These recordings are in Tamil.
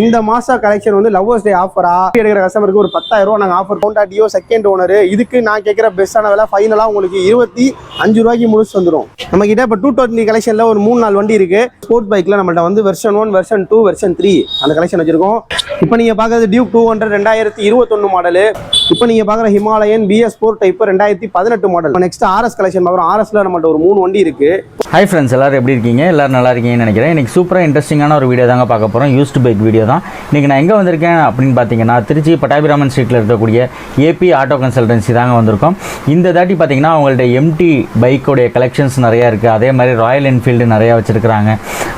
இந்த மாச கலெக்ஷன் வந்து லவ்வர்ஸ் டே ஆஃபரா எடுக்கிற கஸ்டமருக்கு ஒரு பத்தாயிரம் ரூபா நாங்கள் offer Honda Dio second owner இதுக்கு நான் கேட்குற பெஸ்ட்டான விலை ஃபைனலாக உங்களுக்கு இருபத்தி அஞ்சு ரூபாய்க்கு முடிச்சு வந்துடும் நம்ம கிட்ட இப்போ டூ டுவெண்ட்டி கலெக்ஷனில் ஒரு மூணு நாலு வண்டி இருக்கு. ஸ்போர்ட் பைக்கில் நம்மள்ட்ட வந்து version one version two version three அந்த கலெக்ஷன் வச்சிருக்கோம். இப்போ நீங்கள் பார்க்குறது டியூக் டூ ஹண்ட்ரட் ரெண்டாயிரத்தி இருபத்தொன்று மாடலு இப்போ நீங்கள் பார்க்குற ஹிமாலயன் பிஎஸ் ஃபோர் டைப் ரெண்டாயிரத்தி பதினெட்டு மாடல் நெக்ஸ்ட் ஆர்எஸ் கலெக்ஷன் பார்க்குறோம் ஆர்எஸ்ல நம்மள்ட்ட ஒரு மூணு வண்டி இருக்கு. ஹை ஃப்ரெண்ட்ஸ் எல்லாரும் எப்படி இருக்கீங்க? எல்லாரும் நல்லா இருக்கீங்கன்னு நினைக்கிறேன். எனக்கு சூப்பராக இன்ட்ரெஸ்டிங்கான ஒரு வீடியோ தாங்க பார்க்க போகிறோம் யூஸ்டு பைக் வீடியோ தான் இன்றைக்கி நான் எங்கே வந்திருக்கேன் அப்படின்னு பார்த்தீங்கன்னா திருச்சி பட்டாபிராமன் ஸ்ட்ரீட்டில் இருக்கக்கூடிய ஏபி ஆட்டோ கன்சல்டன்சி தாங்க வந்திருக்கோம். இந்த தாட்டி பார்த்தீங்கன்னா அவங்கள்ட்ட எம்டி பைக்கோடைய கலெக்ஷன்ஸ் நிறையா இருக்குது அதே மாதிரி ராயல் என்ஃபீல்டு நிறையா வச்சுருக்கிறாங்க.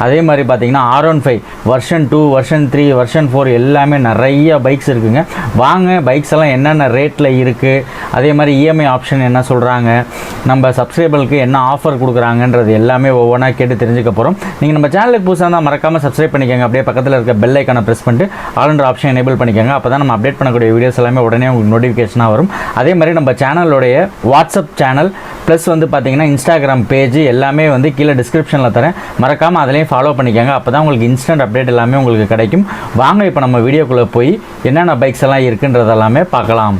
அதே மாதிரி பார்த்தீங்கன்னா R one five version two version three version four எல்லாமே நிறைய பைக்ஸ் இருக்குங்க. வாங்க பைக்ஸ் எல்லாம் என்னென்ன ரேட்டில் இருக்குது அதே மாதிரி இஎம்ஐ ஆப்ஷன் என்ன சொல்கிறாங்க நம்ம சப்ஸ்கிரைபருக்கு என்ன ஆஃபர் கொடுக்குறாங்கன்றது எல்லாமே ஒவ்வொன்றா கேட்டு தெரிஞ்சுக்க போகிறோம் நீங்கள் நம்ம சேனலுக்கு புதுசாக இருந்தால் மறக்காமல் சப்ஸ்கிரைப் பண்ணிக்கோங்க. அப்படியே பக்கத்தில் இருக்க பெல் ஐக்கானை ப்ரெஸ் பண்ணிட்டு ஆல்ன்ற ஆப்ஷன் எனேபிள் பண்ணிக்கோங்க. அப்போ தான் நம்ம அப்டேட் பண்ணக்கூடிய வீடியோஸ் எல்லாமே உடனே உங்களுக்கு நோட்டிஃபிகேஷனாக வரும். அதே மாதிரி நம்ம சேனலோடைய வாட்ஸ்அப் சேனல் ப்ளஸ் வந்து பார்த்தீங்கன்னா இன்ஸ்டாகிராம் பேஜ் எல்லாமே வந்து கீழே டிஸ்கிரிப்ஷனில் தரேன். மறக்காமல் அதிலையும் ஃபாலோ பண்ணிக்கோங்க. அப்போ தான் உங்களுக்கு இன்ஸ்டன்ட் அப்டேட் எல்லாமே உங்களுக்கு கிடைக்கும். வாங்க இப்போ நம்ம வீடியோக்குள்ளே போய் என்னென்ன பைக்ஸ் எல்லாம் இருக்குன்றதெல்லாமே பார்க்கலாம்.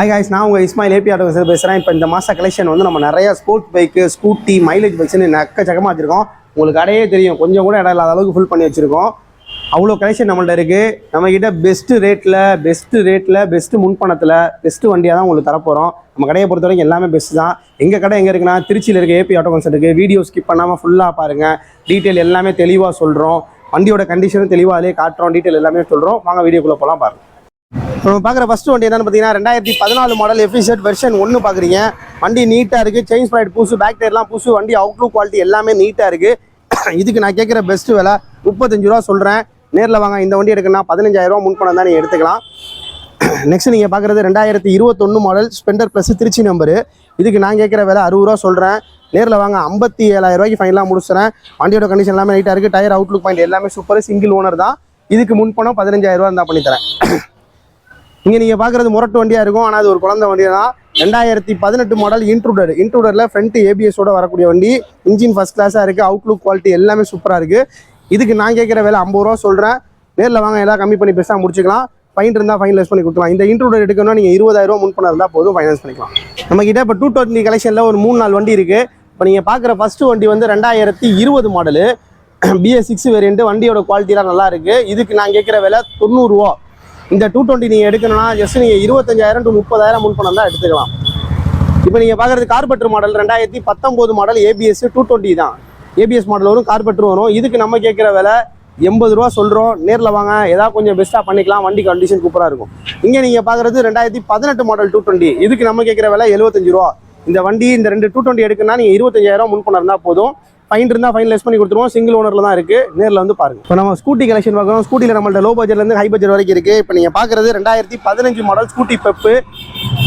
ஹாய் காய்ஸ் நான் உங்கள் இஸ்மாயில் ஏபி ஆட்டோ சார் பேசுகிறேன் இப்போ இந்த மாதம் கலெக்ஷன் வந்து நம்ம நிறைய ஸ்போர்ட்ஸ் பைக்கு ஸ்கூட்டி மைலேஜ் பைக்ஸ்னு நக்கச்சக்கமாக வச்சுருக்கோம். உங்களுக்கு கடையே தெரியும். கொஞ்சம் கூட இடம் இல்லாத அளவுக்கு ஃபுல் பண்ணி வச்சுருக்கோம். அவ்வளோ கலெக்ஷன் நம்மள்ட்ட இருக்குது நம்மக்கிட்ட பெஸ்ட்டு ரேட்டில் பெஸ்ட்டு ரேட்டில் பெஸ்ட்டு முன்பணத்தில் பெஸ்ட்டு வண்டியாக தான் உங்களுக்கு தரப்போகிறோம் நம்ம கடையை பொறுத்த வரைக்கும் எல்லாமே பெஸ்ட் தான். எங்கள் கடை எங்கே இருக்குன்னா திருச்சியில் இருக்க ஏபி ஆட்டோ கன்சல்ட் இருக்குது வீடியோ ஸ்கிப் பண்ணாமல் ஃபுல்லாக பாருங்கள் டீட்டெயில் எல்லாமே தெளிவாக சொல்கிறோம் வண்டியோட கண்டிஷனும் தெளிவாக அதிலே காட்டுறோம். டீட்டெயில் எல்லாமே சொல்கிறோம் வாங்க வீடியோக்குள்ளே போகலாம் பாருங்கள் நம்ம பார்க்குற ஃபஸ்ட்டு வண்டி என்னன்னு பார்த்தீங்கன்னா ரெண்டாயிரத்தி பதினாலு மாடல் எஃபிஷியட் வெர்ஷன் ஒன்று பார்க்குறீங்க. வண்டி நீட்டாக இருக்குது செயின் ஸ்ப்ரைட் புதுசு பேக் டயர்லாம் புதுசு வண்டி அவுட்லுக் குவாலிட்டி எல்லாமே நீட்டாக இருக்குது இதுக்கு நான் கேட்குற பெஸ்ட்டு விலை முப்பத்தஞ்சு ரூபா சொல்கிறேன் நேரில் வாங்க இந்த வண்டி எடுக்கணும்னா பதினஞ்சாயிரரூவா ரூபா முன்பணம் தான் நீங்கள் எடுத்துக்கலாம். நெக்ஸ்ட் நீங்கள் பார்க்குறது ரெண்டாயிரத்தி இருபத்தொன்று model Splendor plus Trichy number இதுக்கு நான் கேட்குற விலை அறுபது ரூபா சொல்கிறேன் நேரில் வாங்க ஐம்பத்தி ஏழாயிரரூவாய்க்கு ஃபைனலாக முடிச்சுறேன். வண்டியோட கண்டிஷன் எல்லாமே நீட்டாக இருக்குது டயர் அவுட்லுக் பாயிண்ட் எல்லாமே சூப்பர் சிங்கிள் ஓனர் தான். இதுக்கு முன்பணம் பணம் ரூபா இருந்தால் பண்ணித்தரேன். இங்கே நீங்கள் பார்க்குறது முரட்டு வண்டியாக இருக்கும். ஆனால் அது ஒரு குழந்தை வண்டி தான் ரெண்டாயிரத்தி பதினெட்டு மாடல் இன்ட்ரூடர் இன்ட்ரூடரில் ஃப்ரண்ட் ஏபிஎஸோட வரக்கூடிய வண்டி. இன்ஜின் ஃபஸ்ட் கிளாஸாக இருக்குது அவுட்லுக் குவாலிட்டி எல்லாமே சூப்பராக இருக்குது இதுக்கு நான் கேட்குற வேலை ஐம்பது ரூபா சொல்கிறேன் நேரில் வாங்க எல்லாம் கம்மி பண்ணி பெருசாக முடிச்சுக்கலாம். ஃபைன் இருந்தால் ஃபைனலைஸ் பண்ணி கொடுக்கலாம் இந்த இன்ட்ரூடர் எடுக்கணும்னா நீங்கள் இருபதாயிரம் முன் முன்பணம் இருந்தால் போதும் ஃபைனான்ஸ் பண்ணிக்கலாம். நம்மக்கிட்ட இப்போ டூ டுவெண்ட்டி கலெக்ஷனில் ஒரு மூணு நாலு வண்டி இருக்குது இப்போ நீங்கள் பார்க்குற ஃபஸ்ட்டு வண்டி வந்து ரெண்டாயிரத்தி இருபது மாடலு பிஎஸ் சிக்ஸ் வேரியண்ட்டு வண்டியோட குவாலிட்டிலாம் நல்லா இருக்குது இதுக்கு நான் கேட்குற விலை தொண்ணூறுரூவா இந்த டூ டுவெண்ட்டி நீங்கள் எடுக்கணும்னா ஜஸ்ட் நீங்கள் இருபத்தஞ்சாயிரம் டு முப்பதாயிரம் முன் பணம் தான் எடுத்துக்கலாம். இப்போ நீங்கள் பார்க்குறது கார்பெட்டர் மாடல் ரெண்டாயிரத்தி பத்தொம்போது மாடல் ஏபிஎஸ் டூ டுவெண்ட்டி தான். ஏபிஎஸ் மாடல் வரும் கார்பெட்டர் வரும். இதுக்கு நம்ம கேட்குற விலை எண்பது ரூபா சொல்கிறோம் நேரில் வாங்க ஏதாவது கொஞ்சம் பெஸ்ட்டாக பண்ணிக்கலாம். வண்டி கண்டிஷன் சூப்பராக இருக்கும். இங்கே நீங்கள் பார்க்குறது ரெண்டாயிரத்தி பதினெட்டு மாடல் டூ டுவெண்ட்டி இதுக்கு நம்ம கேட்குற விலை எழுபத்தஞ்சு ரூபா. இந்த வண்டி இந்த ரெண்டு டூ டுவெண்ட்டி எடுக்கணும்னா நீங்கள் இருபத்தஞ்சாயிரம் முன் பணம் இருந்தால் போதும். ஃபைன் இருந்தால் ஃபைன் லெஸ் பண்ணி கொடுத்துருவோம். சிங்கிள் ஓனரில் தான் இருக்குது நேரில் வந்து பாருங்கள் இப்போ நம்ம ஸ்கூட்டி கலெக்ஷன் பார்க்குறோம். ஸ்கூட்டியில் நம்மள்ட்ட லோ பட்ஜெட்லேருந்து ஹை பட்ஜெட் வரைக்கும் இருக்குது இப்போ நீங்கள் பார்க்குறது ரெண்டாயிரத்தி பதினஞ்சு model scooty Pep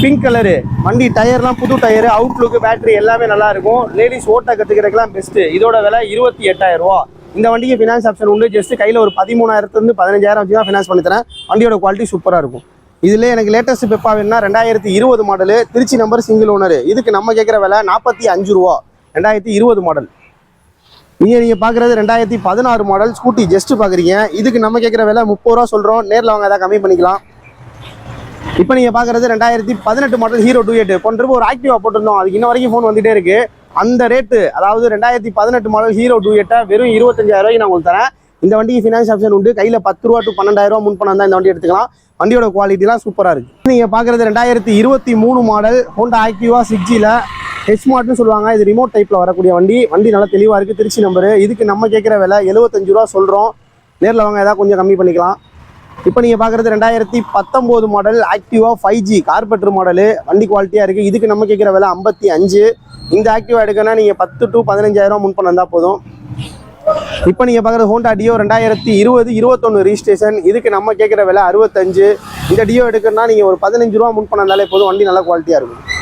pink colour வண்டி டயர்லாம் புது டயரு அவுட்லுக்கு பேட்டரி எல்லாமே நல்லாயிருக்கும் லேடிஸ் ஓட்ட கற்றுக்கிறதுக்கெல்லாம் பெஸ்ட்டு இதோட விலை இருபத்தி எட்டாயிரரூவா இந்த வண்டிக்கு ஃபினான்ஸ் ஆப்ஷன் உண்டு. ஜஸ்ட் கையில் ஒரு பதிமூணாயிரத்துலேருந்து பதினஞ்சாயிரம் வச்சு தான் ஃபினான்ஸ் பண்ணி தரேன். வண்டியோட குவாலிட்டி சூப்பராக இருக்கும். இதில் எனக்கு லேட்டஸ்ட் பெப்பா வேணும்னா ரெண்டாயிரத்தி இருபது model Trichy number single owner இதுக்கு நம்ம கேட்குற விலை நாற்பத்தி அஞ்சு ரூபா. ரெண்டாயிரத்தி இருபது மாடல் இங்கே நீங்கள் பார்க்குறது ரெண்டாயிரத்தி பதினாறு மாடல் ஸ்கூட்டி ஜஸ்ட் பார்க்குறீங்க இதுக்கு நம்ம கேட்குற விலை முப்பது ரூபா சொல்கிறோம் நேரில் வாங்க ஏதாவது கம்மி பண்ணிக்கலாம். இப்போ நீங்கள் பார்க்குறது ரெண்டாயிரத்தி பதினெட்டு மாடல் ஹீரோ டூ எயிட் போன்றப்போ ஒரு ஆக்டிவா போட்டிருந்தோம். அதுக்கு இன்ன வரைக்கும் ஃபோன் வந்துட்டே இருக்கு. அந்த ரேட்டு அதாவது ரெண்டாயிரத்தி பதினெட்டு மாடல் ஹீரோ டூ எட்டை வெறும் இருபத்தஞ்சாயிரம் ரூபாய்க்கு நான் உங்களுக்கு தரேன். இந்த வண்டிக்கு ஃபினான்ஸ் ஆப்ஷன் உண்டு. கையில் பத்து ரூபா டு பன்னெண்டாயிரம் ரூபா முன் பணம் தான் இந்த வண்டி எடுத்துக்கலாம். வண்டியோட குவாலிட்டிலாம் சூப்பராக இருக்குது நீங்கள் பார்க்குறது ரெண்டாயிரத்தி இருபத்தி மூணு மாடல் ஹோண்டா ஆக்டிவா சிக்ஜியில் ஹெச்மார்ட்னு சொல்லுவாங்க. இது ரிமோட் டைப்பில் வரக்கூடிய வண்டி. வண்டி நல்லா தெளிவாக இருக்குது திருச்சி நம்பரு இதுக்கு நம்ம கேட்குற விலை எழுபத்தஞ்சு ரூபா சொல்கிறோம் நேரில் வாங்க ஏதாவது கொஞ்சம் கம்மி பண்ணிக்கலாம். இப்போ நீங்கள் பார்க்குறது ரெண்டாயிரத்தி பத்தொம்போது model Activa five G carburettor model வண்டி குவாலிட்டியாக இருக்குது இதுக்கு நம்ம கேட்குற விலை ஐம்பத்தி அஞ்சு. இந்த ஆக்டிவா எடுக்கணும்னா நீங்கள் பத்து டு பதினஞ்சாயிரம் முன் பண்ண போதும். இப்போ நீங்கள் பார்க்குறது ஹோண்டா டியோ ரெண்டாயிரத்தி இருபது இருபத்தொன்று ரிஜிஸ்ட்ரேஷன் இதுக்கு நம்ம கேட்குற விலை அறுபத்தஞ்சு. இந்த டியோ எடுக்கணும்னா நீங்கள் ஒரு பதினஞ்சு ரூபா முன் பண்ணாலே போதும். வண்டி நல்லா குவாலிட்டியாக இருக்கும்.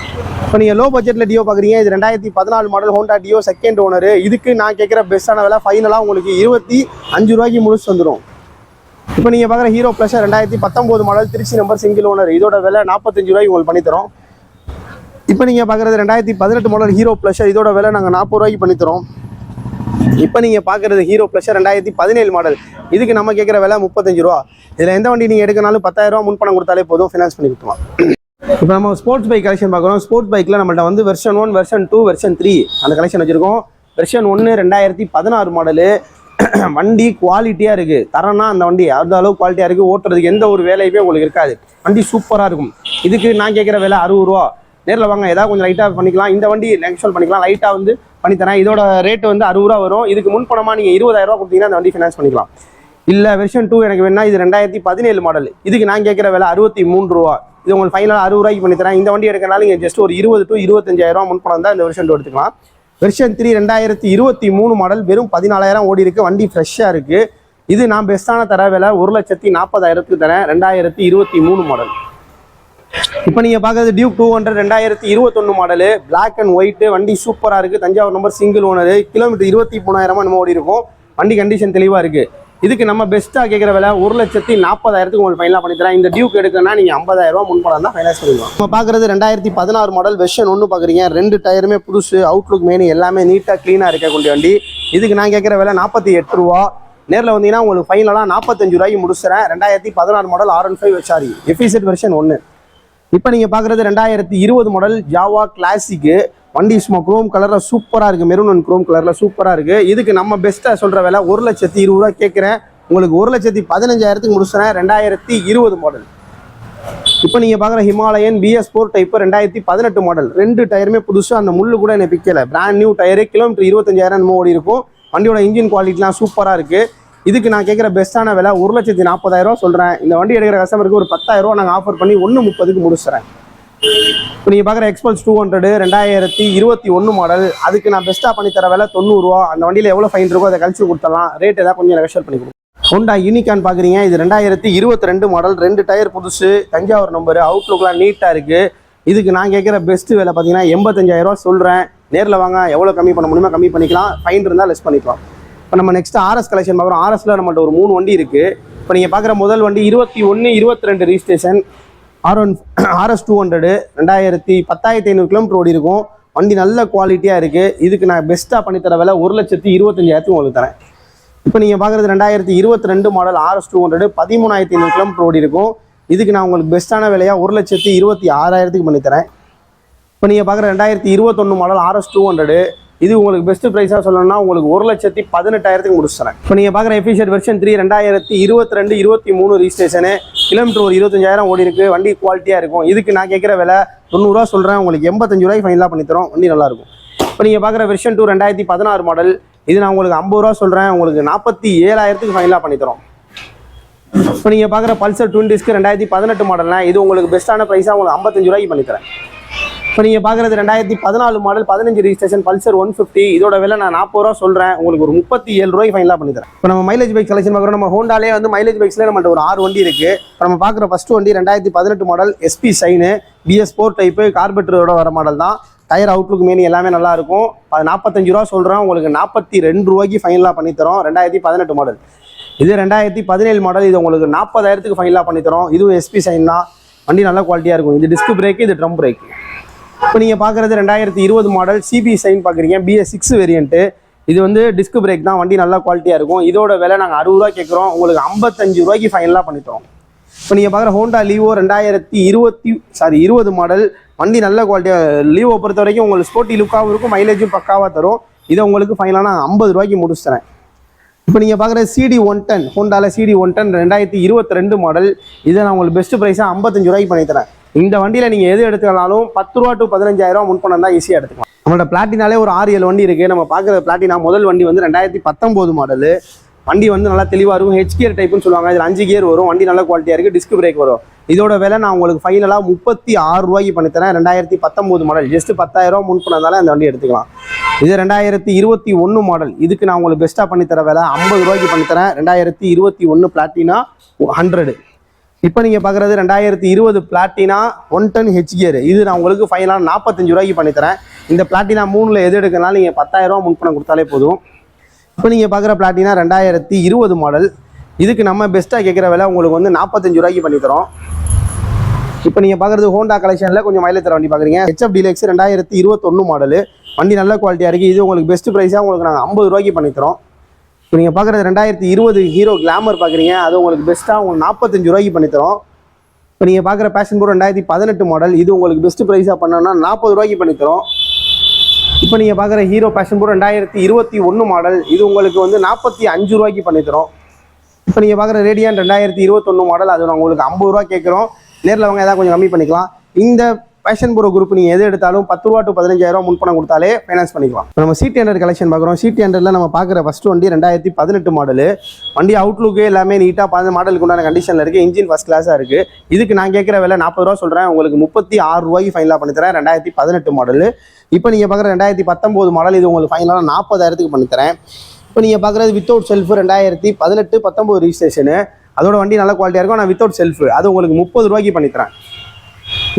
இப்போ நீங்கள் லோ பட்ஜெட்டில் டியோ பார்க்குறீங்க. இது ரெண்டாயிரத்தி பதினாலு model Honda Dio second owner இதுக்கு நான் கேட்குற பெஸ்ட்டான விலை ஃபைனலாக உங்களுக்கு இருபத்தி அஞ்சு ரூபாய்க்கு முடிச்சு வந்துடும் இப்போ நீங்கள் பார்க்குற ஹீரோ ப்ளஸ் ரெண்டாயிரத்தி பத்தொம்போது model Trichy number single owner இதோட விலை நாற்பத்தஞ்சு ரூபாய்க்கு உங்களுக்கு பண்ணித்தரோம் இப்போ நீங்கள் பார்க்குறது ரெண்டாயிரத்தி பதினெட்டு மாடல் ஹீரோ ப்ளஸ் இதோட விலை நாங்கள் நாற்பது ரூபாய்க்கு பண்ணித்தரோம் இப்போ நீங்கள் பார்க்குறது ஹீரோ ப்ளஷர் ரெண்டாயிரத்தி பதினேழு மாடல் இதுக்கு நம்ம கேட்குற விலை முப்பத்தஞ்சு ரூபா. இதில் எந்த வண்டி நீங்கள் எடுக்கனாலும் பத்தாயிரம் ரூபா முன்பணம் கொடுத்தாலே போதும். ஃபினான்ஸ் பண்ணி கொடுத்துருவோம் இப்போ நம்ம ஸ்போர்ட்ஸ் பைக் கலெக்ஷன் பார்க்குறோம். ஸ்போர்ட்ஸ் பைக்கில் நம்மள்ட்ட வந்து version one version two version three அந்த கலெக்ஷன் வச்சுருக்கோம். வெர்ஷன் ஒன்று ரெண்டாயிரத்தி பதினாறு மாடலு வண்டி குவாலிட்டியாக இருக்குது தரம்னா அந்த வண்டி அந்த அளவு குவாலிட்டியாக இருக்குது ஓட்டுறதுக்கு எந்த ஒரு வேலையுமே உங்களுக்கு இருக்காது. வண்டி சூப்பராக இருக்கும். இதுக்கு நான் கேட்குற விலை அறுபது ரூபா. நேரில் வாங்க ஏதாவது கொஞ்சம் லைட்டாக பண்ணிக்கலாம். இந்த வண்டி நெக்ஸ்ட் பண்ணிக்கலாம். லைட்டாக வந்து பண்ணித்தரேன். இதோட ரேட் வந்து அறுபது ரூபா வரும். இதுக்கு முன் பணமாக நீங்கள் இருபதாயிரரூவா கொடுத்தீங்கன்னா அந்த வண்டி ஃபினான்ஸ் பண்ணிக்கலாம். இல்லை வெர்ஷன் டூ எனக்கு வேணா இது ரெண்டாயிரத்தி பதினேழு மாடல் இதுக்கு நான் கேட்குற விலை அறுபத்தி மூணு ரூபா. இது உங்களுக்கு ஃபைனலாக அறுபது ரூபாய்க்கு பண்ணி தரேன். இந்த வண்டி எடுக்கனால நீங்கள் ஜஸ்ட் ஒரு இருபது டு இருபத்தஞ்சாயிரம் முன்பணம் தான் இந்த வெர்ஷன் டூ எடுத்துக்கலாம். வெர்ஷன் த்ரீ ரெண்டாயிரத்தி இருபத்தி மூணு மாடல் வெறும் பதினாலாயிரம் ஓடி இருக்கு. வண்டி ஃப்ரெஷ்ஷாக இருக்கு. இது நான் பெஸ்ட்டான தர விலை ஒரு லட்சத்தி நாற்பதாயிரத்துக்கு தரேன். ரெண்டாயிரத்தி இருபத்தி மூணு மாடல் இப்போ நீங்கள் பார்க்குறது டியூப் டூ ஹண்ட்ரட் ரெண்டாயிரத்தி இருபத்தொன்று மாடலு பிளாக் அண்ட் ஒயிட்டு வண்டி சூப்பராக இருக்குது Thanjavur number single owner kilometre இருபத்தி மூணாயிரமா நம்ம ஓடி இருக்கும். வண்டி கண்டிஷன் தெளிவாக இருக்குது இதுக்கு நம்ம பெஸ்ட்டாக கேட்குற விலை ஒரு லட்சத்தி நாற்பதாயிரத்துக்கு உங்களுக்கு ஃபைனலாக பண்ணி தரேன். இந்த டியூக் எடுக்கணும்னா நீங்கள் ஐம்பதாயிரம் ரூபா முன்பணம் தான் ஃபைனான்ஸ் பண்ணிக்கலாம். நம்ம பார்க்குறது ரெண்டாயிரத்தி பதினாறு மாடல் வெர்ஷன் ஒன்று பார்க்குறீங்க. ரெண்டு டயருமே புதுசு அவுட்லுக் மெயின் எல்லாமே நீட்டாக க்ளீனாக இருக்கக்கூடிய வண்டி. இதுக்கு நான் கேட்குற விலை நாற்பத்தி எட்டு ரூபா. நேரில் வந்தீங்கன்னா உங்களுக்கு ஃபைனலாக நாற்பத்தஞ்சு ரூபாய்க்கு முடிச்சுறேன். ரெண்டாயிரத்தி பதினாறு model R one five sorry எஃபிசெட் version ஒன்று இப்போ நீங்கள் பார்க்குறது ரெண்டாயிரத்தி இருபது மாடல் ஜாவா கிளாசிக்கு வண்டி சும்மா குரோம் கலரில் சூப்பராக இருக்குது மெரூன் அண்ட் குரோம் கலரில் சூப்பராக இருக்குது இதுக்கு நம்ம பெஸ்ட்டாக சொல்கிற விலை ஒரு லட்சத்தி இருபது ரூபா கேட்குறேன். உங்களுக்கு ஒரு லட்சத்தி பதினஞ்சாயிரத்துக்கு முடிச்சுறேன். ரெண்டாயிரத்தி இருபது மாடல் இப்போ நீங்கள் பார்க்குற ஹிமாலயன் பிஎஸ் ஃபோர் டைப்பு ரெண்டாயிரத்தி பதினெட்டு மாடல் ரெண்டு டயருமே புதுசு அந்த முள்ளு கூட என்னை பிக்கலை பிராண்ட் நியூ டயரு கிலோமீட்டர் இருபத்தஞ்சாயிரம் நம்ம ஓடி இருக்கும். வண்டியோட இன்ஜின் குவாலிட்டிலாம் சூப்பராக இருக்குது இதுக்கு நான் கேட்குற பெஸ்ட்டான விலை ஒரு லட்சத்தி நாற்பதாயிரம் சொல்கிறேன் இந்த வண்டி எடுக்கிற கஸ்டமருக்கு ஒரு பத்தாயிரம் ரூபா நாங்கள் ஆஃபர் பண்ணி ஒன்று முப்பதுக்கு முடிச்சுறேன். இப்போ நீங்கள் பார்க்குற எக்ஸ்பல்ஸ் டூ ஹண்ட்ரடு ரெண்டாயிரத்தி இருபத்தி ஒன்று மாடல் அதுக்கு நான் பெஸ்ட்டாக பண்ணி தர விலை தொண்ணூறுரூவா அந்த வண்டியில் எவ்வளோ ஃபைன் இருக்கோ அதை கழிச்சு கொடுத்துடலாம். ரேட் ஏதாவது கொஞ்சம் ரெஷர் பண்ணி கொடுக்கும் ஹோண்டா யூனிகான் பார்க்குறீங்க இது ரெண்டாயிரத்தி இருபத்தி ரெண்டு மாடல் ரெண்டு டயர் புதுசு. தஞ்சாவூர் நம்பர் அவுட்லுக்லாம் நீட்டாக இருக்குது இதுக்கு நான் கேட்குற பெஸ்ட் விலை பார்த்தீங்கன்னா எண்பத்தஞ்சாயிரம் ரூபா சொல்கிறேன் நேரில் வாங்க. எவ்வளோ கம்மி பண்ண முடியுமோ கம்மி பண்ணிக்கலாம். ஃபைன் இருந்தால் லெஸ் பண்ணிக்கலாம். இப்போ நம்ம நெக்ஸ்ட் ஆர்எஸ் கலெக்ஷன் பார்க்குறோம். ஆர்எஸ்ல நம்மள்ட்ட ஒரு மூணு வண்டி இருக்குது இப்போ நீங்கள் பார்க்குற முதல் வண்டி இருபத்தி ஒன்று இருபத்தி ரெண்டு registration R one RS two hundred ரெண்டாயிரத்தி பத்தாயிரத்தி ஐநூறு கிலோமீட்டர் ஓடி இருக்கும் வண்டி நல்ல குவாலிட்டியாக இருக்குது இதுக்கு நான் பெஸ்ட்டாக பண்ணித்தர விலை ஒரு லட்சத்தி இருபத்தஞ்சாயிரத்துக்கு உங்களுக்கு தரேன். இப்போ நீங்கள் பார்க்குறது ரெண்டாயிரத்தி இருபத்தி ரெண்டு மாடல் ஆர்எஸ் டூ ஹண்ட்ரடு பதிமூணாயிரத்தி ஐநூறு கிலோமீட்டர் ஓடி இருக்கும் இதுக்கு நான் உங்களுக்கு பெஸ்ட்டான விலையாக ஒரு லட்சத்தி இருபத்தி ஆறாயிரத்துக்கு பண்ணித்தரேன் இப்போ நீங்கள் பார்க்குற ரெண்டாயிரத்தி இருபத்தொன்று மாடல் ஆர்எஸ் டூ ஹண்ட்ரடு இது உங்களுக்கு பெஸ்ட் ப்ரைஸாக சொல்லணும்னா உங்களுக்கு ஒரு லட்சத்தி பதினெட்டாயிரத்துக்கு முடிச்சுறேன் இப்போ நீங்கள் பார்க்குற எஃபிஷியட் வெர்ஷன் த்ரீ ரெண்டாயிரத்தி இருபத்தி ரெண்டு இருபத்தி மூணு ரிஜிஸ்ட்ரேஷனு கிலோமீட்டர் ஒரு இருபத்தஞ்சாயிரம் ஓடி இருக்கு. வண்டி குவாலிட்டியாக இருக்கும். இதுக்கு நான் கேட்குற விலை தொண்ணூறுரூவா சொல்கிறேன் உங்களுக்கு எண்பத்தஞ்சு ரூபாய்க்கு ஃபைனலாக பண்ணித்தரோம் வண்டி நல்லாயிருக்கும் இப்போ நீங்கள் பார்க்குற வெர்ஷன் டூ ரெண்டாயிரத்தி பதினாறு மாடல் இது நான் உங்களுக்கு ஐம்பது ரூபா சொல்கிறேன் உங்களுக்கு நாற்பத்தி ஏழாயிரத்துக்கு ஃபைனலாக பண்ணித்தரோம் இப்போ நீங்கள் பார்க்குற பல்சர் டுவெண்ட்டி டிஸ்க்கு ரெண்டாயிரத்தி பதினெட்டு மாடல்னா இது உங்களுக்கு பெஸ்ட்டான ப்ரைஸாக உங்களுக்கு ஐம்பத்தஞ்சு ரூபாய்க்கு பண்ணித்தரேன் இப்போ நீங்கள் பார்க்குறது ரெண்டாயிரத்தி பதினாலு மாடல் பதினஞ்சு ரிஜிஸ்ட்ரேஷன் பல்சர் ஒன் ஃபிஃப்டி இதோட விலை நான் நாற்பது ரூபா சொல்கிறேன் உங்களுக்கு ஒரு முப்பத்தி ஏழு ரூபாய்க்கு ஃபைனலாக பண்ணி தரேன். இப்போ நம்ம மைலேஜ் பைக் கலெக்ஷன் பார்க்குறோம். நம்ம ஹோண்டாலே வந்து மைலேஜ் பைக்ஸ்லேயே நம்மள்ட்ட ஒரு ஆறு வண்டி இருக்குது இப்போ நம்ம பார்க்குற ஃபர்ஸ்ட் வண்டி ரெண்டாயிரத்தி பதினெட்டு model SP Shine BS four type கார்பெட்டரோட வர மாடல் தான். டயர் அவுட்லுக் மெயின் எல்லாமே நல்லா இருக்கும். அது நாற்பத்தஞ்சு ரூபா சொல்கிறோம் உங்களுக்கு நாற்பத்தி ரெண்டு ரூபாய்க்கு ஃபைனலாக பண்ணித்தரோம் ரெண்டாயிரத்தி பதினெட்டு மாடல் இது ரெண்டாயிரத்தி பதினேழு மாடல் இது உங்களுக்கு நாற்பதாயிரத்துக்கு ஃபைனலாக பண்ணித்தரோம் இதுவும் எஸ்பி சைன் தான். வண்டி நல்லா குவாலிட்டியாக இருக்கும். இது டிஸ்க் பிரேக்கு இது ட்ரம் பிரேக்கு இப்போ நீங்கள் பார்க்குறது ரெண்டாயிரத்தி இருபது மாடல் சிபி சைன் பார்க்குறீங்க. பிஎஸ் சிக்ஸ் வேரியன்ட்டு இது வந்து டிஸ்க் பிரேக் தான். வண்டி நல்லா குவாலிட்டியாக இருக்கும். இதோட விலை நாங்கள் அறுபது ரூபா கேட்குறோம். உங்களுக்கு ஐம்பத்தஞ்சு ரூபாய்க்கு ஃபைனலாக பண்ணிட்டோம் இப்போ நீங்கள் பார்க்குற ஹோண்டா லீவோ ரெண்டாயிரத்தி இருபத்தி சாரி இருபது மாடல் வண்டி நல்ல குவாலிட்டியாக லீவோ பொறுத்த வரைக்கும் உங்களுக்கு ஸ்போர்ட்டி லுக்காகவும் இருக்கும். மைலேஜும் பக்காவாக தரும். இதை உங்களுக்கு ஃபைனலாக நான் ஐம்பது ரூபாய்க்கு முடிச்சு தரேன் இப்போ நீங்கள் பார்க்குற சிடி ஒன் டென் ஹோண்டாவில் சிடி ஒன் டென் ரெண்டாயிரத்தி இருபத்தி ரெண்டு மாடல் இதை நான் உங்களுக்கு பெஸ்ட் ப்ரைஸாக ஐம்பத்தஞ்சு ரூபாய்க்கு பண்ணி தரேன். இந்த வண்டியில் நீங்கள் எது எடுத்துக்கலாலும் பத்து ரூபா டு பதினஞ்சாயிரம் முன்பணம் தான் ஈஸியாக எடுத்துக்கலாம். நம்மளோட பிளாட்டினாலே ஒரு ஆறு ஏழு வண்டி இருக்குது நம்ம பார்க்குற பிளாட்டினா முதல் வண்டி வந்து ரெண்டாயிரத்தி பத்தொம்போது மாடலு வண்டி வந்து நல்லா தெளிவாக இருக்கும். ஹெச் கியர் டைப்னு சொல்லுவாங்க. இதில் அஞ்சு கியர் வரும். வண்டி நல்ல குவாலிட்டியாக இருக்குது டிஸ்க் பிரேக் வரும். இதோட விலை நான் உங்களுக்கு ஃபைனலாக முப்பத்தி ஆறு ரூபாய்க்கு பண்ணி தரேன். ரெண்டாயிரத்தி பத்தொம்போது மாடல் ஜஸ்ட் பத்தாயிரம் முன் அந்த வண்டி எடுத்துக்கலாம். இது ரெண்டாயிரத்தி இருபத்தி ஒன்று மாடல் இதுக்கு நான் உங்களுக்கு பெஸ்ட்டாக பண்ணித்தர தர விலை ஐம்பது ரூபாய்க்கு பண்ணித்தரேன் ரெண்டாயிரத்தி இருபத்தி ஒன்று பிளாட்டினா ஹண்ட்ரடு இப்போ நீங்கள் பார்க்குறது ரெண்டாயிரத்தி இருபது Platina one ten H gear இது நான் உங்களுக்கு ஃபைனலாக நாற்பத்தஞ்சு ரூபாய்க்கு பண்ணித்தரேன் இந்த பிளாட்டினா மூணில் எது எடுக்கனாலும் நீங்கள் பத்தாயிரரூவா ரூபா முன்பணம் கொடுத்தாலே போதும். இப்போ நீங்கள் பார்க்குற பிளாட்டினா ரெண்டாயிரத்தி இருபது மாடல் இதுக்கு நம்ம பெஸ்ட்டாக கேட்குற விலை உங்களுக்கு வந்து நாற்பத்தஞ்சு ரூபாய்க்கு பண்ணித்தரோம் இப்போ நீங்கள் பார்க்குறது ஹோண்டா கலெக்ஷனில் கொஞ்சம் மயிலை தர வண்டி பார்க்குறீங்க. ஹெச்எஃப் டிலக்ஸ் ரெண்டாயிரத்தி இருபத்தொன்று மாடல் வண்டி நல்ல குவாலிட்டியாக இருக்குது இது உங்களுக்கு பெஸ்ட் ப்ரைஸாக உங்களுக்கு நாங்கள் ஐம்பது ரூபாய்க்கு பண்ணித்தரோம் இப்போ நீங்கள் பார்க்குறது ரெண்டாயிரத்தி இருபது ஹீரோ கிளாமர் பார்க்குறீங்க அது உங்களுக்கு பெஸ்ட்டாக உங்களுக்கு நாற்பத்தஞ்சு ரூபாய்க்கு பண்ணித்தரோம் இப்போ நீங்கள் பார்க்குற பேஷன் ப்ரோ ரெண்டாயிரத்தி பதினெட்டு மாடல் இது உங்களுக்கு பெஸ்ட் ப்ரைஸாக பண்ணோன்னா நாற்பது ரூபாய்க்கு பண்ணித்தரோம் இப்போ நீங்கள் பார்க்குற ஹீரோ பேஷன் ப்ரோ ரெண்டாயிரத்தி இருபத்தி ஒன்று மாடல் இது உங்களுக்கு வந்து நாற்பத்தி அஞ்சு ரூபாய்க்கு பண்ணித்தரோம் இப்போ நீங்கள் பார்க்குற ரேடியான் ரெண்டாயிரத்தி இருபத்தொன்று மாடல் அது நான் உங்களுக்கு ஐம்பது ரூபா கேட்குறோம். நேரில் வாங்க ஏதாவது கொஞ்சம் கம்மி பண்ணிக்கலாம். இந்த பேஷன் ப்ரோ குரூப் நீங்கள் எது எடுத்தாலும் பத்து ரூபா டு பதினஞ்சாயிரம் முன்பணம் கொடுத்தாலே ஃபைனான்ஸ் பண்ணிக்கலாம். இப்போ நம்ம சிடி ஹண்ட்ரட் கலெக்ஷன் பார்க்குறோம். சிடி ஹண்ட்ரட்ல நம்ம பார்க்குற ஃபஸ்ட் வண்டி ரெண்டாயிரத்தி பதினெட்டு மாடல் வண்டி அவுட்லுக்கு எல்லாமே நீட்டாக பதினஞ்சு மாடலுக்கு உண்டான கண்டிஷனில் இருக்குது இன்ஜின் ஃபஸ்ட் கிளாஸாக இருக்குது இதுக்கு நான் கேட்குற விலை நாற்பது ரூபா சொல்கிறேன் உங்களுக்கு முப்பத்தி ஆறு ரூபாய்க்கு ஃபைனலாக பண்ணித்தரேன் ரெண்டாயிரத்தி பதினெட்டு மாடல் இப்போ நீங்கள் பார்க்குற ரெண்டாயிரத்தி பத்தொம்போது மாடல் இது உங்களுக்கு ஃபைனலாக நாற்பதாயிரத்துக்கு பண்ணித்தரேன் இப்போ நீங்கள் பார்க்குறது வித்தவுட் செல்ஃப் ரெண்டாயிரத்தி பதினெட்டு பத்தொம்போது ரிஜிஸ்ட்ரேஷனு அதோட வண்டி நல்ல குவாலிட்டியாக இருக்கும். ஆனால் வித்தவுட் செல்ஃப் அது உங்களுக்கு முப்பது ரூபாய்க்கு பண்ணித்தரேன்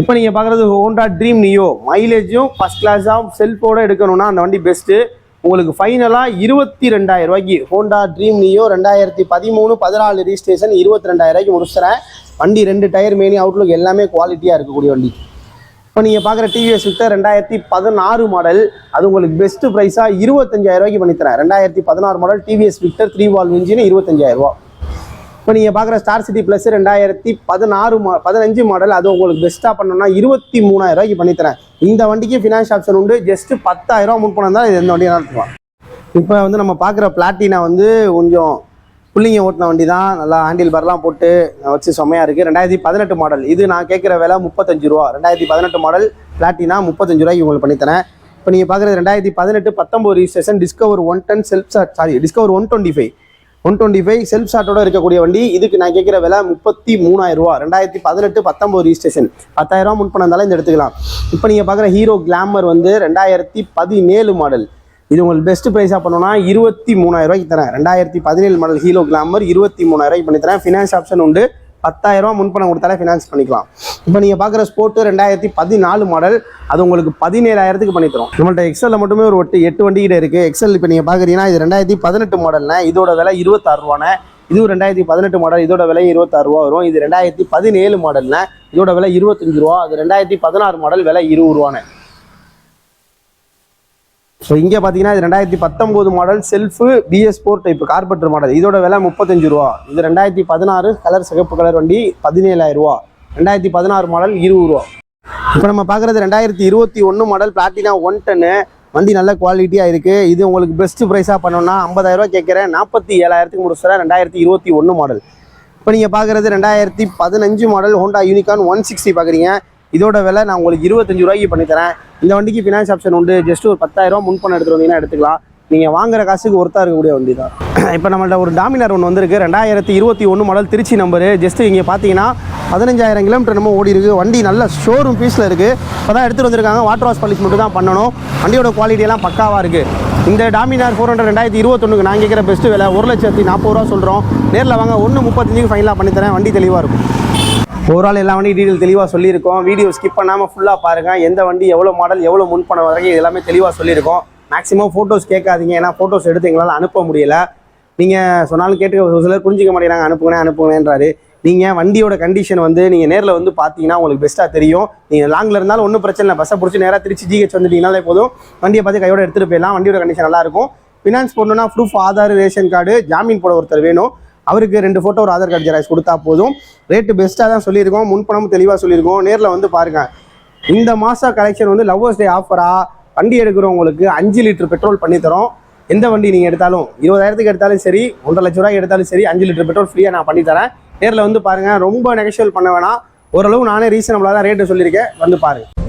இப்போ நீங்கள் பார்க்குறது ஹோண்டா ட்ரீம் நியோ மைலேஜும் ஃபஸ்ட் கிளாஸாக செல்ஃபோட எடுக்கணும்னா அந்த வண்டி பெஸ்ட்டு உங்களுக்கு ஃபைனலாக இருபத்தி ரெண்டாயிரம் ரூபாய்க்கு ஹோண்டா ட்ரீம் நியோ ரெண்டாயிரத்தி பதிமூணு பதினாலு ரிஜிஸ்ட்ரேஷன் இருபத்தி ரெண்டாயிரம் ரூபாய்க்கு முடிச்சுறேன். வண்டி ரெண்டு டயர் மேனி அவுட்லுக் எல்லாமே குவாலிட்டியாக இருக்கக்கூடிய வண்டி. இப்போ நீங்கள் பார்க்குற டிவிஎஸ் விக்டர் ரெண்டாயிரத்தி பதினாறு மாடல் அது உங்களுக்கு பெஸ்ட்டு ப்ரைஸாக இருபத்தஞ்சாயிரம் ரூபாய்க்கு பண்ணித்தரேன். ரெண்டாயிரத்தி பதினாறு model TVS Victor three valve engine இருபத்தஞ்சாயிரம் ரூபா இப்போ நீங்கள் பார்க்குற ஸ்டார் சிட்டி ப்ளஸ் ரெண்டாயிரத்தி பதினாறு மா பதினஞ்சு மாடல் அது உங்களுக்கு பெஸ்ட்டாக பண்ணணும்னா இருபத்தி மூணாயிரரூவாய்க்கு பண்ணித்தரேன். இந்த வண்டிக்கு ஃபினான்ஸ் ஆப்ஷன் உண்டு. ஜஸ்ட் பத்தாயிரம் முன் பணம் தான் இது இந்த வண்டியை நடத்துவான் இப்போ வந்து நம்ம பார்க்குற பிளாட்டினா வந்து கொஞ்சம் புள்ளிங்க ஓட்டின வண்டி தான் நல்லா ஹேண்டில் பார்லாம் போட்டு வச்சு செம்மையாக இருக்குது ரெண்டாயிரத்தி பதினெட்டு மாடல் இது நான் கேட்குற விலை முப்பத்தஞ்சு ரூபா. ரெண்டாயிரத்தி பதினெட்டு மாடல் பிளாட்டினா முப்பத்தஞ்சு ரூபாய்க்கு உங்களுக்கு பண்ணித்தரேன். இப்போ நீங்கள் பார்க்குறது ரெண்டாயிரத்தி பதினெட்டு பத்தொம்போது registration Discover one ten self sorry Discover one twenty five one twenty five self ஷாட்டோட இருக்கக்கூடிய வண்டி. இதுக்கு நான் கேட்குற விலை முப்பத்தி மூணாயிரம் ரூபா. ரெண்டாயிரத்தி பதினெட்டு பத்தொம்போது ரிஜிஸ்ட்ரேஷன் பத்தாயிரம் ரூபா முன்பணம் இருந்தாலும் இந்த எடுத்துக்கலாம். இப்போ நீங்கள் பார்க்குற ஹீரோ கிளாமர் வந்து ரெண்டாயிரத்தி பதினேழு மாடல் இது உங்களுக்கு பெஸ்ட் ப்ரைஸாக பண்ணோம்னா இருபத்தி மூணாயிரம் ரூபாய்க்கு தரேன். ரெண்டாயிரத்தி பதினேழு மாடல் ஹீரோ கிளாமர் இருபத்தி மூணாயிரம் ரூபாய்க்கு பண்ணி தரேன். ஃபினான்ஸ் ஆப்ஷன் உண்டு. பத்தாயிரம் ரூபா முன்பணம் கொடுத்தாலே ஃபினான்ஸ் பண்ணிக்கலாம். இப்போ நீங்கள் பார்க்குற ஸ்போர்ட்டு ரெண்டாயிரத்தி பதினாலு மாடல் அது உங்களுக்கு பதினேழாயிரத்துக்கு பண்ணி தரும் நம்மள்ட்ட எக்ஸலில் மட்டுமே ஒரு ஒட்டு எட்டு வண்டி கிட்ட இருக்குது எக்ஸல் இப்போ நீங்கள் பார்க்குறீங்கன்னா இது ரெண்டாயிரத்தி பதினெட்டு மாடல்னா இதோட விலை இருபத்தாறு ரூபானே இதுவும் ரெண்டாயிரத்தி பதினெட்டு மாடல் இதோட விலை இருபத்தாறு ரூபா வரும். இது ரெண்டாயிரத்தி பதினேழு மாடல்னா இதோட விலை இருபத்தஞ்சு ரூபா. அது ரெண்டாயிரத்தி பதினாறு மாடல் விலை இருபது ரூபானே ஸோ இங்கே பார்த்தீங்கன்னா இது ரெண்டாயிரத்தி பத்தொம்போது model self BS four type carburettor model இதோட விலை முப்பத்தஞ்சு ரூபா. இது ரெண்டாயிரத்தி பதினாறு கலர் சிகப்பு கலர் வண்டி பதினேழாயிரம் ரூபா. ரெண்டாயிரத்தி பதினாறு மாடல் இருபது ரூபா. இப்போ நம்ம பார்க்குறது ரெண்டாயிரத்தி இருபத்தி ஒன்று மாடல் பிளாட்டினா ஒன் டன்னு வண்டி நல்ல குவாலிட்டியாக இருக்குது இது உங்களுக்கு பெஸ்ட் ப்ரைஸாக பண்ணோன்னா ஐம்பதாயிரரூவா கேட்குறேன் நாற்பத்தி ஏழாயிரத்துக்கு முடிச்சுறேன் ரெண்டாயிரத்தி இருபத்தி ஒன்று மாடல் இப்போ நீங்கள் பார்க்குறது ரெண்டாயிரத்தி பதினஞ்சு model Honda Unicorn one sixty பார்க்குறீங்க இதோட விலை நான் உங்களுக்கு இருபத்தஞ்சு ரூபாய்க்கு பண்ணித்தரேன் இந்த வண்டிக்கு ஃபினான்ஸ் ஆப்ஷன் உண்டு. ஜஸ்ட் ஒரு பத்தாயிரம் முன்பணம் எடுத்துட்டு வந்தீங்கன்னா எடுத்துக்கலாம். நீங்கள் வாங்குற காசுக்கு ஒருத்தா இருக்கக்கூடிய வண்டி தான். இப்போ நம்மள்ட்ட ஒரு டாமினார் ஒன்று வந்திருக்கு. ரெண்டாயிரத்தி இருபத்தி ஒன்று மாடல் திருச்சி நம்பரு ஜஸ்ட் இங்கே பார்த்தீங்கன்னா பதினஞ்சாயிரம் கிலோமீட்டர் நம்ம ஓடி இருக்குது வண்டி நல்ல ஷோரூம் பீஸில் இருக்குது இப்போ தான் எடுத்துகிட்டு வந்திருக்காங்க. வாட்டர் வாஷ் பாலிஷ் மட்டும் தான் பண்ணணும். வண்டியோட குவாலிட்டியெல்லாம் பக்காவாக இருக்குது இந்த டாமினார் ஃபோர் ஹண்ட்ரட் ரெண்டாயிரத்தி இருபத்தொன்னுக்கு நான் கேட்குற பெஸ்ட்டு விலை ஒரு லட்சத்தி நாற்பது ரூபா சொல்கிறோம் நேரில் வாங்க. ஒன்று முப்பத்தஞ்சுக்கு ஃபைனலாக பண்ணித்தரேன் வண்டி தெளிவாக இருக்கும். ஓவரால் எல்லா வண்டியும் டீட்டெயில் தெளிவாக சொல்லியிருக்கோம். வீடியோ ஸ்கிப் பண்ணாமல் ஃபுல்லாக பாருங்கள் எந்த வண்டி எவ்வளோ மாடல் எவ்வளோ முன் பண்ண வரைக்கும் எல்லாமே தெளிவாக சொல்லியிருக்கோம். மேக்ஸிமம் ஃபோட்டோஸ் கேட்காதீங்க. ஏன்னா ஃபோட்டோஸ் எடுத்து எங்களால் அனுப்ப முடியல. நீங்கள் சொன்னாலும் கேட்டு ஒரு சிலர் புரிஞ்சிக்க மாட்டேங்கிறாங்க. அனுப்புங்கண்ணே அனுப்புங்கன்றாரு நீங்கள் வண்டியோட கண்டிஷன் வந்து நீங்கள் நேரில் வந்து பார்த்தீங்கன்னா உங்களுக்கு பெஸ்ட்டாக தெரியும். நீங்கள் லாங்கில் இருந்தாலும் ஒன்றும் பிரச்சனை இல்லை. பஸ்ஸை பிடிச்சி நேராக திருச்சி ஜிஹெச் வந்துட்டீங்கனாலே போதும். வண்டியை பார்த்து கையோட எடுத்துகிட்டு போயிடலாம். வண்டியோட கண்டிஷன் நல்லாயிருக்கும் ஃபினான்ஸ் போடணும்னா ப்ரூஃப் ஆதார் ரேஷன் கார்டு ஜாமீன் போட ஒருத்தர் வேணும். அவருக்கு ரெண்டு ஃபோட்டோ ஒரு ஆதார் கார்டு ஜெராக்ஸ் கொடுத்தா போதும். ரேட்டு பெஸ்ட்டாக தான் சொல்லியிருக்கோம். முன்பணமும் தெளிவாக சொல்லியிருக்கோம். நேரில் வந்து பாருங்கள் இந்த மாதம் கலெக்ஷன் வந்து லவ்வர்ஸ் டே ஆஃபராக வண்டி எடுக்கிறவங்களுக்கு அஞ்சு லிட்டர் பெட்ரோல் பண்ணித்தரோம் எந்த வண்டி நீங்கள் எடுத்தாலும்? இருபதாயிரத்துக்கு எடுத்தாலும் சரி ஒன்றரை லட்ச ரூபாய் எடுத்தாலும் சரி அஞ்சு லிட்டர் பெட்ரோல் ஃப்ரீயாக நான் பண்ணித்தரேன் நேரில் வந்து பாருங்கள் ரொம்ப நெகஷியல் பண்ண வேணாம். ஓரளவு நானே ரீசனபிளாக தான் ரேட்டு சொல்லியிருக்கேன். வந்து பாருங்கள்